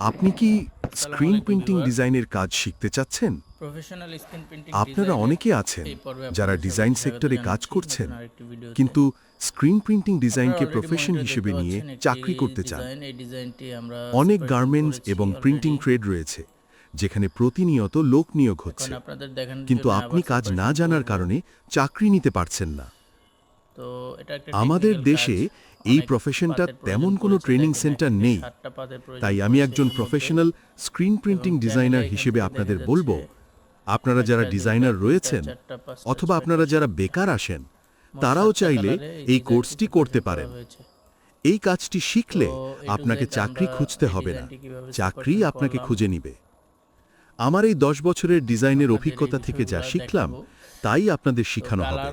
আপনি কি screen printing ডিজাইনের কাজ শিখতে চাচ্ছেন? আপনারা অনেকে আছেন যারা ডিজাইন সেক্টরে কাজ করছেন। কিন্তু স্ক্রিন প্রিন্টিং ডিজাইনকে প্রফেশন হিসেবে নিয়ে চাকরি করতে চান। অনেক গার্মেন্টস এবং প্রিন্টিং ট্রেড রয়েছে যেখানে প্রতিনিয়ত লোক নিয়োগ হচ্ছে। কিন্তু আপনি কাজ না জানার কারণে চাকরি নিতে পারছেন না। তো আমাদের দেশে এই প্রফেশনটা তেমন কোনো ট্রেনিং সেন্টার নেই। তাই আমি একজন প্রফেশনাল স্ক্রিন প্রিন্টিং ডিজাইনার হিসেবে আপনাদের বলব আপনারা যারা ডিজাইনার রয়েছেন অথবা আপনারা যারা বেকার আসেন তারাও চাইলে এই কোর্সটি করতে পারেন। এই কাজটি শিখলে আপনাকে চাকরি খুঁজতে হবে না। চাকরি আপনাকে খুঁজে নিবে। আমার এই দশ বছরের ডিজাইনের অভিজ্ঞতা থেকে যা শিখলাম। তাই আপনাদের শেখানো হবে।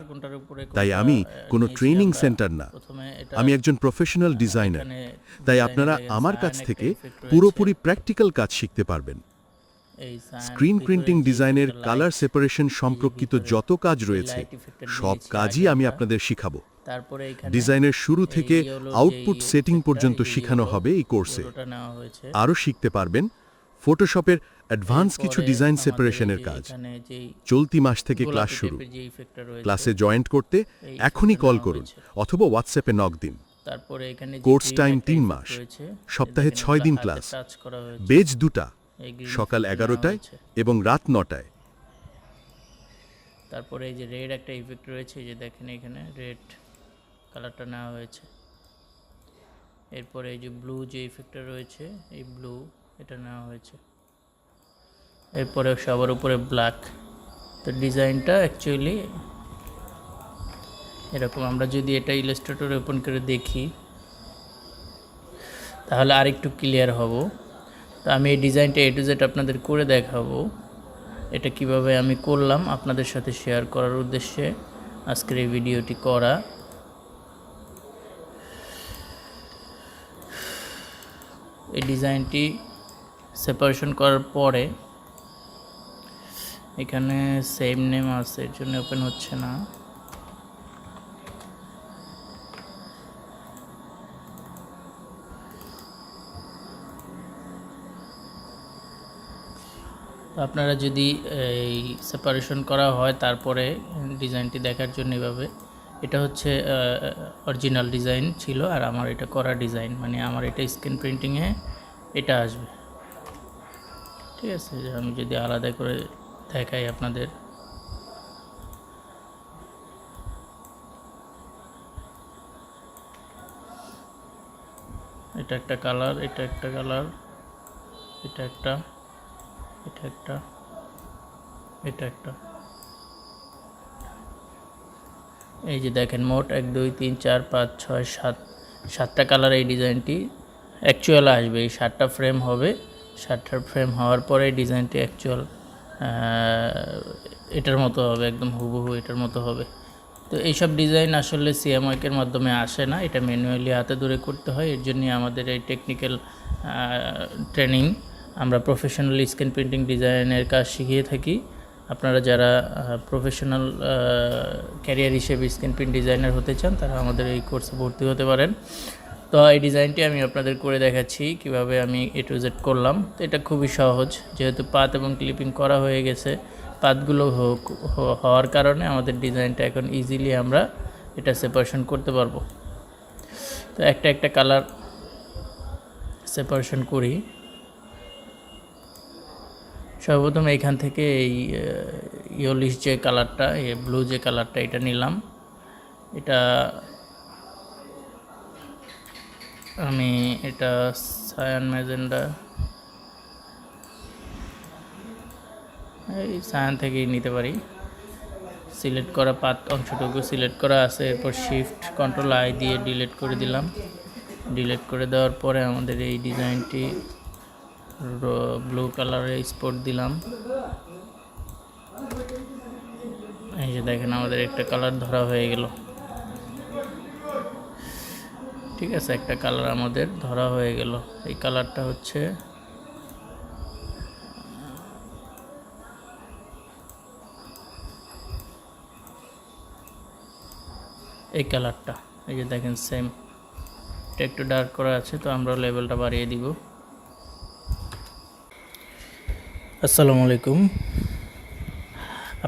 তাই আমি কোনো ট্রেনিং সেন্টার না। আমি একজন প্রফেশনাল ডিজাইনার তাই আপনারা আমার কাছ থেকে পুরোপুরি প্র্যাকটিক্যাল কাজ শিখতে পারবেন। স্ক্রিন প্রিন্টিং ডিজাইনের কালার সেপারেশন সম্পর্কিত যত কাজ রয়েছে সব কাজই আমি আপনাদের শিখাবো। ডিজাইনের শুরু থেকে আউটপুট সেটিং পর্যন্ত শেখানো হবে এই কোর্সে আরও শিখতে পারবেন। ফটোশপের অ্যাডভান্স কিছু ডিজাইন সেপারেশনের কাজ। চলতি মাস থেকে ক্লাস শুরু। ক্লাসে জয়েন্ট করতে এখনই কল করুন অথবা হোয়াটসঅ্যাপে নক দিন। তারপরে এখানে কোর্স টাইম তিন মাস, সপ্তাহে ছয় দিন ক্লাস। বেজ দুটা। সকাল এগারোটায় এবং রাত নটায়। তারপরে এই যে রেড একটা ইফেক্ট রয়েছে যে দেখেন এখানে রেড কালারটা নেওয়া হয়েছে। এরপরে এই যে ব্লু যে ইফেক্টটা রয়েছে এই ব্লু এটা নেওয়া হয়েছে। এরপরে সবার উপরে ব্ল্যাক তো ডিজাইনটা অ্যাকচুয়ালি এরকম। আমরা যদি এটা ইলাস্ট্রেটর ওপেন করে দেখি, তাহলে আরেকটু ক্লিয়ার হব। তো আমি এই ডিজাইনটা এ টু জেড আপনাদের করে দেখাবো। এটা কীভাবে আমি করলাম আপনাদের সাথে শেয়ার করার উদ্দেশ্যে আজকের এই ভিডিওটি করা। এই ডিজাইনটি সেপারেশন করার পরে এখানে সেম নেম আছে এর জন্য ওপেন হচ্ছে না। আপনারা যদি এই সেপারেশন করা হয়, তারপরে ডিজাইনটি দেখার জন্য এভাবে। এটা হচ্ছে অরিজিনাল ডিজাইন ছিল, আর আমার এটা করা ডিজাইন মানে আমার এটা স্ক্রিন প্রিন্টিংয়ে এটা আসবে। ঠিক আছে, আমি যদি আলাদা করে দেখাই আপনাদের। এটা একটা কালার, এটা একটা কালার, এটা একটা এটা একটা এটা একটা। এই যে দেখেন, মোট এক, দুই, তিন, চার, পাঁচ, ছয়, সাত, সাতটা কালার এই ডিজাইনটি। অ্যাকচুয়াল আসবে, এই সাতটা ফ্রেম হবে। সাতটা ফ্রেম হওয়ার পরে এই ডিজাইনটি অ্যাকচুয়াল এটার মতো হবে, একদম হুবহু এটার মতো হবে। তো এইসব ডিজাইন আসলে সিএমওয়াইকের মাধ্যমে আসে না, এটা ম্যানুয়ালি হাতে ধরে করতে হয়, এর জন্যই আমাদের এই টেকনিক্যাল ট্রেনিং আমরা প্রফেশনাল স্ক্রিন প্রিন্টিং ডিজাইনের কাজ শিখিয়ে থাকি। আপনারা যারা প্রফেশনাল ক্যারিয়ার হিসেবে স্ক্রিন প্রিন্ট ডিজাইনার হতে চান, তারা আমাদের এই কোর্সে ভর্তি হতে পারেন। তো এই ডিজাইনটি আমি আপনাদের করে দেখাচ্ছি, কীভাবে আমি এ টু জেড করলাম। তো এটা খুবই সহজ, যেহেতু পাত এবং ক্লিপিং করা হয়ে গেছে, পাতগুলো হওয়ার কারণে আমাদের ডিজাইনটা এখন ইজিলি আমরা এটা সেপারেশন করতে পারব। তো একটা একটা কালার সেপারেশন করি। সর্বপ্রথম এইখান থেকে এই ইয়োলিশ যে কালারটা এই ব্লু যে কালারটা এটা নিলাম। এটা আমি এটা সায়ান ম্যাজেন্ডা। এই সায়ান থেকেই নিতে পারি। সিলেক্ট করা পাত অংশটুকু সিলেক্ট করা আছে, এরপর শিফট কন্ট্রোল আই দিয়ে ডিলিট করে দিলাম। ডিলিট করে দেওয়ার পরে আমাদের এই ডিজাইনটি ব্লু কালারে স্পট দিলাম। এই যে দেখেন আমাদের একটা কালার ধরা হয়ে গেল। ঠিক আছে, একটা কালার আমাদের ধরা হয়ে গেল। এই কালারটা হচ্ছে এই কালারটা এই যে দেখেন সেম এটা একটু ডার্ক করা আছে, তো আমরা লেভেলটা বাড়িয়ে দিব। আসসালামু আলাইকুম।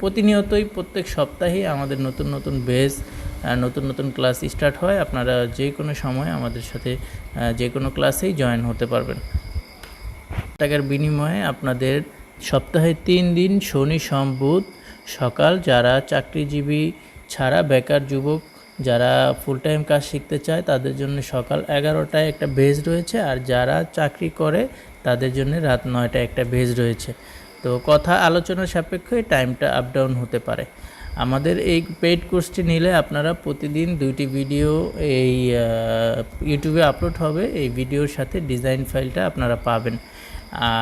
প্রতিনিয়তই প্রত্যেক সপ্তাহেই আমাদের নতুন নতুন বেস নতুন নতুন ক্লাস স্টার্ট হয়। আপনারা যে কোনো সময় আমাদের সাথে যে কোনো ক্লাসেই জয়েন হতে পারবেন। টাকার বিনিময়ে আপনাদের সপ্তাহে তিন দিন শনি, সোম সকাল যারা চাকরিজীবী ছাড়া বেকার যুবক যারা ফুল টাইম কাজ শিখতে চায়, তাদের জন্য সকাল এগারোটায় একটা বেজ রয়েছে। আর যারা চাকরি করে, তাদের জন্য রাত নয়টায় একটা বেজ রয়েছে। তো কথা আলোচনার সাপেক্ষে টাইমটা আপ ডাউন হতে পারে। আমাদের এই পেইড কোর্সটি নিলে আপনারা প্রতিদিন দুইটি ভিডিও এই ইউটিউবে আপলোড হবে। এই ভিডিওর সাথে ডিজাইন ফাইলটা আপনারা পাবেন।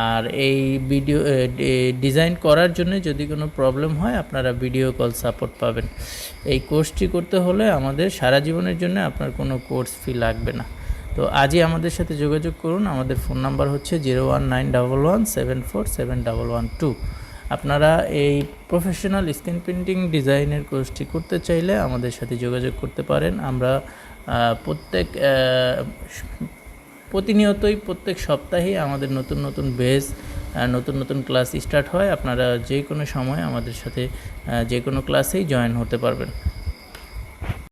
আর এই ভিডিও ডিজাইন করার জন্য যদি কোনো প্রবলেম হয়, আপনারা ভিডিও কল সাপোর্ট পাবেন। এই কোর্সটি করতে হলে আমাদের সারা জীবনের জন্য আপনার কোনো কোর্স ফি লাগবে না। তো আজই আমাদের সাথে যোগাযোগ করুন। আমাদের ফোন নাম্বার হচ্ছে zero one nine double one seven four seven double one two. আপনারা এই প্রফেশনাল স্ক্রিন প্রিন্টিং ডিজাইনের কোর্সটি করতে চাইলে আমাদের সাথে যোগাযোগ করতে পারেন। আমরা প্রত্যেক প্রতিনিয়তই প্রত্যেক সপ্তাহেই আমাদের নতুন নতুন বেস নতুন নতুন ক্লাস স্টার্ট হয়। আপনারা যে কোনো সময় আমাদের সাথে যে কোনো ক্লাসেই জয়েন হতে পারবেন।